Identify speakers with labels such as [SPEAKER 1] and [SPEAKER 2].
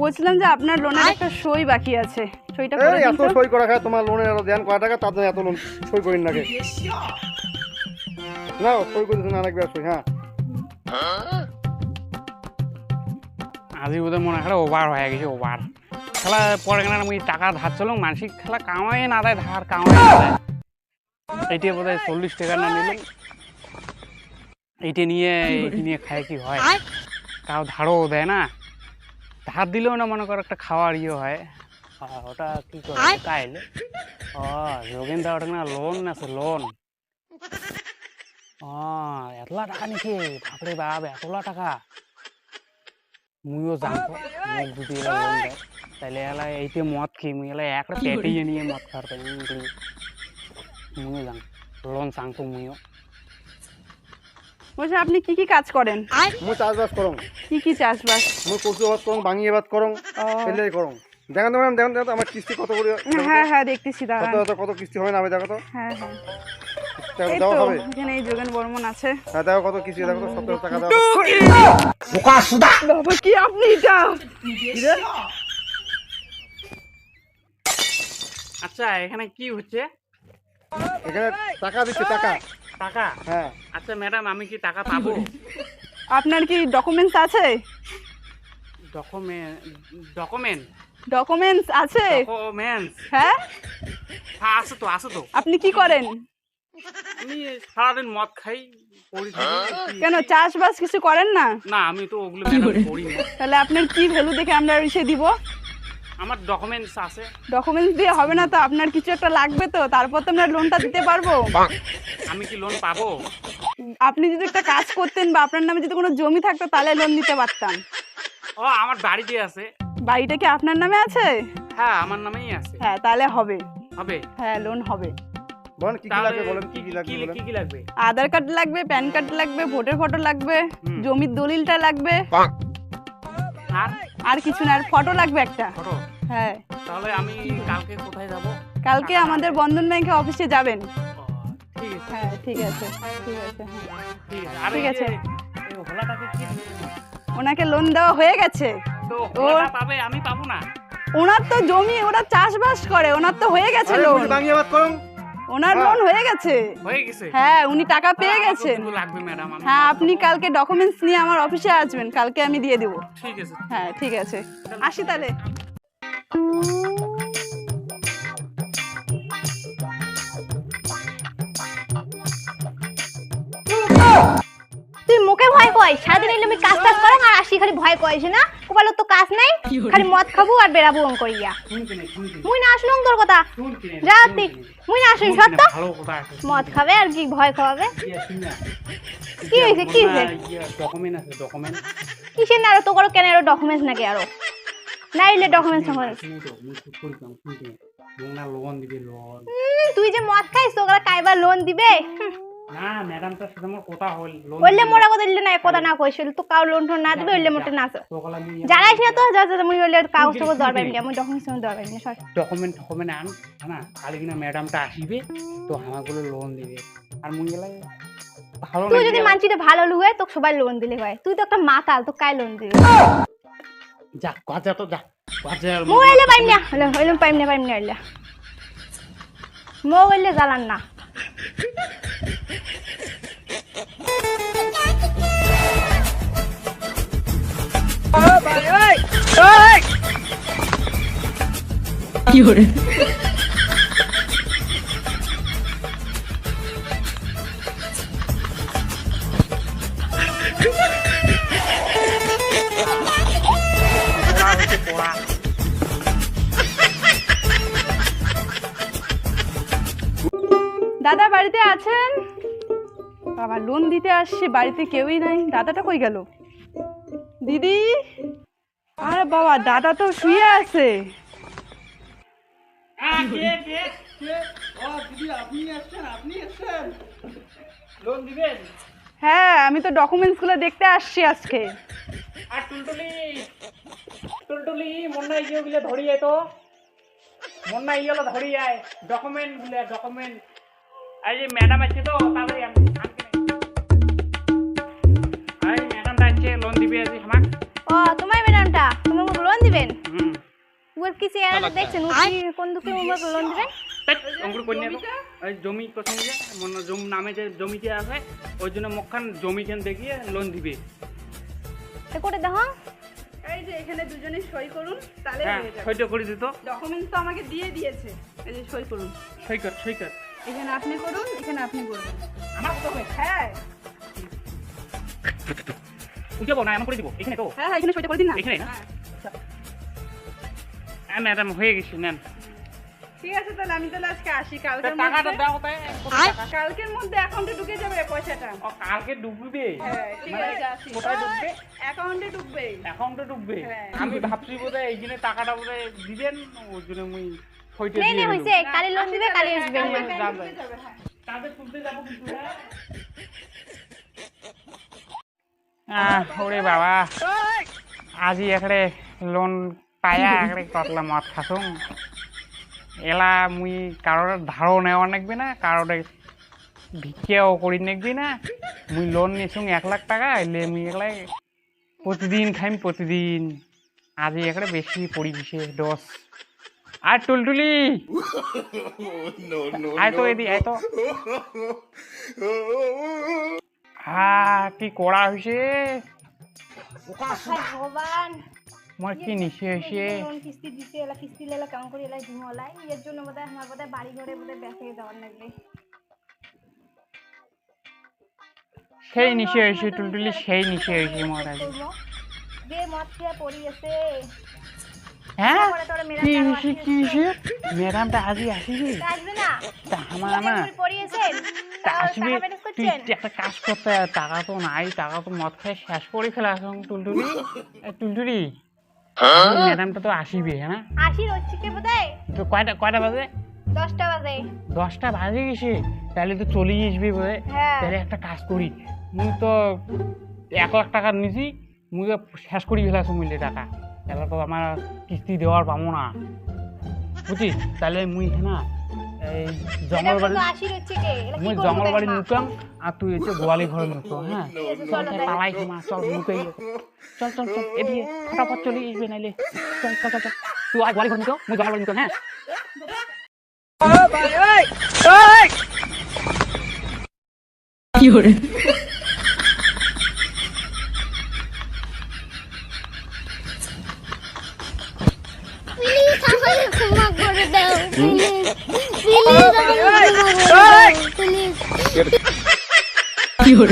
[SPEAKER 1] বলছিলাম যে আপনার লোনের একটা সই বাকি আছে। সইটা করে
[SPEAKER 2] এই
[SPEAKER 1] দিন
[SPEAKER 2] এত
[SPEAKER 1] তো।
[SPEAKER 2] সই করা খায় তোমার লোনের এত দেন কয় টাকা? তার জন্য এত লোন সই করিন নাকি না সই করে দিচ্ছেন আরেকবার সই হ্যাঁ।
[SPEAKER 3] আজি বোধহয় মনে হয় ওভার হয়ে গেছে ওভার খেলা পরে কেন আমি টাকা ধার চলো মানসিক খেলা কামাই না দেয় ধার কামাই না দেয়। এইটা বোধ হয় চল্লিশ টাকা না নিলে? এইটা নিয়ে এইটা নিয়ে খায় কি হয়? তাও ধারও দেয় না। ধার দিলেও না মনে করো একটা খাওয়ার ইয়ে হয়। ওটা কি করে? কাইলে ও যোগেন দা ওটা না লোন আছে লোন? ও এতলা টাকা নিছে বাপরে বাপ এতলা টাকা। মুইও জানতো মোক যদি লোন দেয়। তাহলে এলা এইতে মদ খেয়ে মুই এলা একটা পেটিয়ে নিয়ে মদ খাওয়ার মুইও জান লোন চাংতো মুইও
[SPEAKER 1] বলছি আপনি কি কি কাজ করেন?
[SPEAKER 2] মুই চাষবাস করং।
[SPEAKER 1] কি কি চাষবাস?
[SPEAKER 2] মুই কচু করং ভাত করং এলাই করং। দেখেন তো ম্যাডাম দেখেন দেখেন তো আমার কিস্তি কত করে
[SPEAKER 1] হ্যাঁ হ্যাঁ দেখতেছি
[SPEAKER 2] কত কত কত কিস্তি হবে না আমি দেখো তো।
[SPEAKER 1] হ্যাঁ হ্যাঁ। তো এখানে এই যোগেন বর্মন আছে।
[SPEAKER 2] হ্যাঁ দেখো কত কিস্তি দেখো তো সত্তর টাকা দাও
[SPEAKER 1] বাবা কি আপনি এটা?
[SPEAKER 3] আচ্ছা এখানে কি হচ্ছে?
[SPEAKER 2] এখানে টাকা দিচ্ছে টাকা।
[SPEAKER 3] টাকা?
[SPEAKER 2] হ্যাঁ।
[SPEAKER 3] আচ্ছা ম্যাডাম আমি কি টাকা পাবো?
[SPEAKER 1] আপনার কি ডকুমেন্টস আছে?
[SPEAKER 3] ডকুমেন্ট ডকুমেন্ট
[SPEAKER 1] ডকুমেন্টস আছে?
[SPEAKER 3] ডকুমেন্টস
[SPEAKER 1] হ্যাঁ?
[SPEAKER 3] হ্যাঁ আছে তো আছে তো।
[SPEAKER 1] আপনি কি করেন?
[SPEAKER 3] আমি সারাদিন মদ খাই কি-
[SPEAKER 1] কেন চাষবাস কিছু করেন না?
[SPEAKER 3] না আমি তো ওগুলো ম্যাডাম করি না
[SPEAKER 1] তাহলে আপনার কি ভ্যালু দেখে আমরা এসে দিব?
[SPEAKER 3] আমার ডকুমেন্টস আছে।
[SPEAKER 1] ডকুমেন্টস দিয়ে হবে না তো আপনার কিছু একটা লাগবে তো তারপর তো আমরা লোনটা দিতে পারব।
[SPEAKER 3] আমি কি লোন পাবো?
[SPEAKER 1] আপনি যদি একটা কাজ করতেন বা আপনার নামে যদি কোনো জমি থাকতো তাহলে লোন দিতে পারতাম।
[SPEAKER 3] ও আমার বাড়িতে আছে।
[SPEAKER 1] বাড়িটা কি আপনার নামে আছে?
[SPEAKER 3] হ্যাঁ আমার নামেই আছে।
[SPEAKER 1] হ্যাঁ তাহলে হবে।
[SPEAKER 3] হবে?
[SPEAKER 1] হ্যাঁ লোন হবে।
[SPEAKER 2] বলেন কি কি লাগবে বলেন কি কি লাগবে বলেন?
[SPEAKER 3] কি কি লাগবে?
[SPEAKER 1] আধার কার্ড লাগবে প্যান কার্ড লাগবে ভোটের ফটো লাগবে জমির দলিলটা লাগবে।
[SPEAKER 3] আর?
[SPEAKER 1] আর কিছু না আর ফটো লাগবে একটা।
[SPEAKER 3] ফটো
[SPEAKER 1] হ্যাঁ।
[SPEAKER 3] তাহলে আমি কালকে কোথায় যাব?
[SPEAKER 1] কালকে আমাদের বন্ধন ব্যাংকে অফিসে যাবেন।
[SPEAKER 3] ঠিক আছে।
[SPEAKER 1] হ্যাঁ ঠিক আছে ঠিক আছে হ্যাঁ।
[SPEAKER 3] ঠিক আছে?
[SPEAKER 1] ওনাকে লোন দেওয়া হয়ে গেছে।
[SPEAKER 3] পাবে আমি পাবো না।
[SPEAKER 1] ওনার তো জমি ওরা চাষবাস করে ওনার তো হয়ে গেছে লোন
[SPEAKER 2] মুই বাঙিয়ে ভাত করং
[SPEAKER 1] ওনার
[SPEAKER 2] হ্যাঁ।
[SPEAKER 1] লোন হয়ে গেছে।
[SPEAKER 3] হয়ে গেছে?
[SPEAKER 1] হ্যাঁ উনি টাকা পেয়ে গেছেন।
[SPEAKER 3] লাগবে ম্যাডাম আমি
[SPEAKER 1] হ্যাঁ আপনি কালকে ডকুমেন্টস নিয়ে আমার অফিসে আসবেন কালকে আমি দিয়ে দেবো।
[SPEAKER 3] ঠিক আছে।
[SPEAKER 1] হ্যাঁ ঠিক আছে। আসি তাহলে।
[SPEAKER 4] কয় সারাদিন এলে আমি কাজ টাজ করো আর আসি খালি ভয় কইস না। কোপালো তো কাজ নাই খালি মদ খাব আর বেড়াবো অঙ্ক করিয়া। মুই না আসলো তোর কথা। যা তুই মুই না আসুন সত্য? মদ খাবে আর কি ভয় খাওয়াবে? কি হয়েছে কি হয়েছে?
[SPEAKER 3] ডকুমেন্ট আছে ডকুমেন্ট
[SPEAKER 4] কিসের না আরও তো করো কেন আরও ডকুমেন্টস নাকি আরও? না এলে ডকুমেন্টস
[SPEAKER 3] মোনা লোন
[SPEAKER 4] তুই যে মদ খাইস তো ওরা কাইবার লোন দিবে?
[SPEAKER 3] না ম্যাডামটার সাথে আমার কথা হল
[SPEAKER 4] বললে মোরা কথা দিলে না কথা না কইছিল তো কাউ লোন টোন না দিবে মোটে না।
[SPEAKER 3] তো মুই
[SPEAKER 4] জানাইস না তো যা যা মুই হইলে কাগজ টাগজ দরকার নেই মুই ডকুমেন্টস দরকার নেই সর।
[SPEAKER 3] ডকুমেন্ট ডকুমেন্ট আন না কালি কিনা ম্যাডামটা আসিবে তো আমাগুলো লোন দিবে। আর মুই গেলে ভালো
[SPEAKER 4] তুই যদি মানছিতে ভালো লুয়ে তোকে সবাই লোন দিলে হয়। তুই তো একটা মাতাল তো কাই লোন দিবি?
[SPEAKER 3] যা তো
[SPEAKER 4] মো হইলে পাইম না হইলে হইলে পাইম না পাইম না মো হইলে জ্বালান না।
[SPEAKER 3] হচ্ছে
[SPEAKER 1] দাদা, বাড়িতে আছেন? বাবা, লোন দিতে আসছে, বাড়িতে কেউই নাই। দাদাটা কই গেল? দিদি? আরে বাবা, দাদা তো শুয়ে আছে।
[SPEAKER 3] লোন দিবেন?
[SPEAKER 1] হ্যাঁ আমি তো ডকুমেন্টসগুলো দেখতে আসছি আজকে।
[SPEAKER 3] আর টুলটুলি টুলটুলি মন্না ইয়ে গুলো ধরিয়ে তো। মন্না ইয়ে ধরিয়ে আয়। ডকুমেন্টগুলো ডকুমেন্ট এই যে ম্যাডাম আছে তো তাড়াতাড়ি আন এই ম্যাডামটা আছে লোন দিবে
[SPEAKER 4] কি চেহারা দেখছেন? ও কোন দুঃখে মোক লোন দিবেন?
[SPEAKER 3] অঙ্কুর কন্যা তো ওই জমি যে মনে জমি নামে যে জমিতে আছে ওই জন্য মুখখান জমিখান দেখিয়ে লোন দিবে।
[SPEAKER 4] এ করে দেখো
[SPEAKER 1] এই যে এখানে দুজনে সই করুন তাহলে
[SPEAKER 3] হ্যাঁ
[SPEAKER 1] হয়ে যাবে।
[SPEAKER 3] সইটা করে দিত।
[SPEAKER 1] ডকুমেন্টস তো আমাকে দিয়ে দিয়েছে। এই যে সই করুন।
[SPEAKER 3] সই কর সই কর।
[SPEAKER 1] এখানে আপনি করুন এখানে আপনি করুন
[SPEAKER 3] আমার হবে
[SPEAKER 1] হ্যাঁ
[SPEAKER 3] উঠাবো না এমন করে দিব। এখানে তো।
[SPEAKER 1] হ্যাঁ হ্যাঁ এখানে সইটা করে দিন না।
[SPEAKER 3] এখানে না? ম্যাডাম হয়ে গেছি নেন।
[SPEAKER 1] ঠিক আছে তাহলে আমি তাহলে আজকে আসি। কালকের
[SPEAKER 3] টাকাটা দাও তাই
[SPEAKER 1] কালকের মধ্যে অ্যাকাউন্টে ঢুকে যাবে পয়সাটা।
[SPEAKER 3] ও কালকে ডুববে?
[SPEAKER 1] হ্যাঁ ঠিক
[SPEAKER 3] মানে
[SPEAKER 1] আছে আসি।
[SPEAKER 3] কোথায় ঢুকবে
[SPEAKER 1] অ্যাকাউন্টে ঢুকবে
[SPEAKER 3] অ্যাকাউন্টে ঢুকবে। আমি ভাবছি বোধহয় এইখানে টাকাটা বোধহয় দিবেন ওই জন্য মুই
[SPEAKER 4] হইছে কালি লোন দিবে কালি আসবে।
[SPEAKER 1] কালকে।
[SPEAKER 3] তাদের যাব কিন্তু হ্যাঁ। ওরে বাবা। আজি এখানে লোন পায়া এখানে কতলা মদ খাসুম এলা মুই কারোর ধারও নেওয়া নাকবে না কারোর ভিক্ষাও করি নাকবি না। মুই লোন নিছুং এক লাখ টাকা এলে মুই এগুলাই প্রতিদিন খাইম প্রতিদিন। আজি এখানে বেশি পড়ি গেছে দশ। আর টুলটুলি! আয় তো এদি আয় তো। হা কি করা হয়েছে
[SPEAKER 4] ভগবান।
[SPEAKER 3] মোর কি নিচে হয়েছে
[SPEAKER 4] লোন কিস্তি দিতে এলা কিস্তি লেলা কেমন করে এলা এর জন্য বোধহয় আমার বোধহয় বাড়ি ঘরে বোধহয় ব্যাসে দেওয়ার লাগবে
[SPEAKER 3] সেই হয়েছে টুলটুলি সেই নিচে হয়েছে মোর
[SPEAKER 4] যে মদ খেয়ে
[SPEAKER 3] হ্যাঁ কি কি হয়েছে ম্যাডামটা আজি আসবে
[SPEAKER 4] না?
[SPEAKER 3] তা আমার আসবি তুই একটা কাজ করতে টাকা তো নাই টাকা তো মদ খাই শেষ করে ফেলা টুলটুলি এ, টুলটুলি ম্যাডামটা তো আসিবে হ্যাঁ?
[SPEAKER 4] আসির হচ্ছে কি বোধহয়?
[SPEAKER 3] তো কয়টা কয়টা বাজে?
[SPEAKER 4] দশটা বাজে।
[SPEAKER 3] দশটা বাজে গেছে তাহলে তো চলেই আসবি বোধ
[SPEAKER 4] হ্যাঁ।
[SPEAKER 3] তাহলে একটা কাজ করি মুই তো এক লাখ টাকা নিছি মুই তো শেষ করি ফেলাছো মূল্যে টাকা। তাহলে তো আমার কিস্তি দেওয়ার পাবো না। বুঝছিস? তাহলে মুই হ্যাঁ এই জঙ্গল বাড়ি
[SPEAKER 4] কে? কি
[SPEAKER 3] মুই জঙ্গল বাড়ি নুকাম আর তুই হচ্ছে গোয়ালি ঘরে নুকো হ্যাঁ? চল
[SPEAKER 4] চলো
[SPEAKER 3] তাই
[SPEAKER 4] তাই।
[SPEAKER 3] পালাই মা চল নুকে চল চল চল এদিকে ফটাফট চলে আসবে নাইলে। চল চল চল তুই আয় গোয়ালি ঘরে নুকো মুই জঙ্গল বাড়ি নুকো হ্যাঁ?
[SPEAKER 5] প্লিজ আমাকে করে ক্ষমা দাও প্লিজ